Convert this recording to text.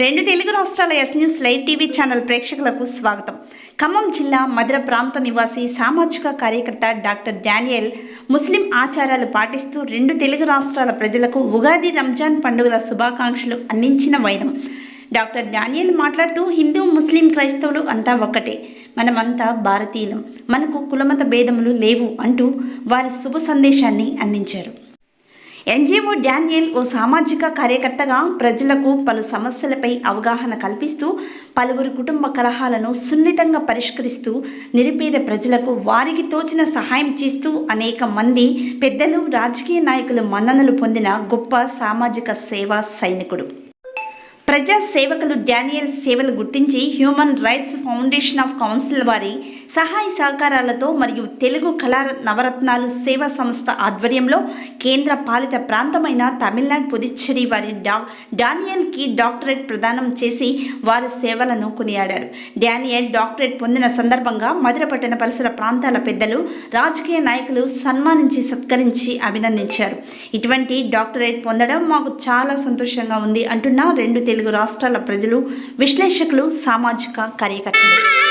రెండు తెలుగు రాష్ట్రాల S news live TV channel ప్రేక్షకులకు స్వాగతం. ఖమ్మం జిల్లా మధుర ప్రాంత నివాసి సామాజిక కార్యకర్త డాక్టర్ డానియల్ ముస్లిం ఆచారాలు పాటిస్తూ రెండు తెలుగు రాష్ట్రాల ప్రజలకు ఉగాది రంజాన్ పండుగల శుభాకాంక్షలు అందించిన వైదం డాక్టర్ డానియల్ మాట్లాడుతూ హిందూ ముస్లిం క్రైస్తవులు అంతా ఒక్కటే. మనమంతా భారతీయులం. మనకు కులమత భేదములు లేవు అంటూ వారి శుభ సందేశాన్ని అందించారు. ఎన్జిఓ డానియల్ ఓ సామాజిక కార్యకర్తగా ప్రజలకు పలు సమస్యలపై అవగాహన కల్పిస్తూ పలువురు కుటుంబ కలహాలను సున్నితంగా పరిష్కరిస్తూ నిరుపేద ప్రజలకు వారికి తోచిన సహాయం చేస్తూ అనేక మంది పెద్దలు రాజకీయ నాయకులు మన్ననలు పొందిన గొప్ప సామాజిక సేవా సైనికుడు. ప్రజా సేవకులు డానియల్ సేవలు గుర్తించి human rights foundation of council వారి సహాయ సహకారాలతో మరియు తెలుగు కళా నవరత్నాలు సేవా సంస్థ ఆధ్వర్యంలో కేంద్ర పాలిత ప్రాంతమైన తమిళనాడు పుదుచ్చేరి వారి డా డానియల్కి డాక్టరేట్ ప్రదానం చేసి వారి సేవలను కొనియాడారు. డానియల్ డాక్టరేట్ పొందిన సందర్భంగా మధురపట్టణ పరిసర ప్రాంతాల పెద్దలు రాజకీయ నాయకులు సన్మానించి సత్కరించి అభినందించారు. ఇటువంటి డాక్టరేట్ పొందడం మాకు చాలా సంతోషంగా ఉంది అంటున్న రెండు తెలుగు రాష్ట్రాల ప్రజలు విశ్లేషకులు సామాజిక కార్యకర్తలు.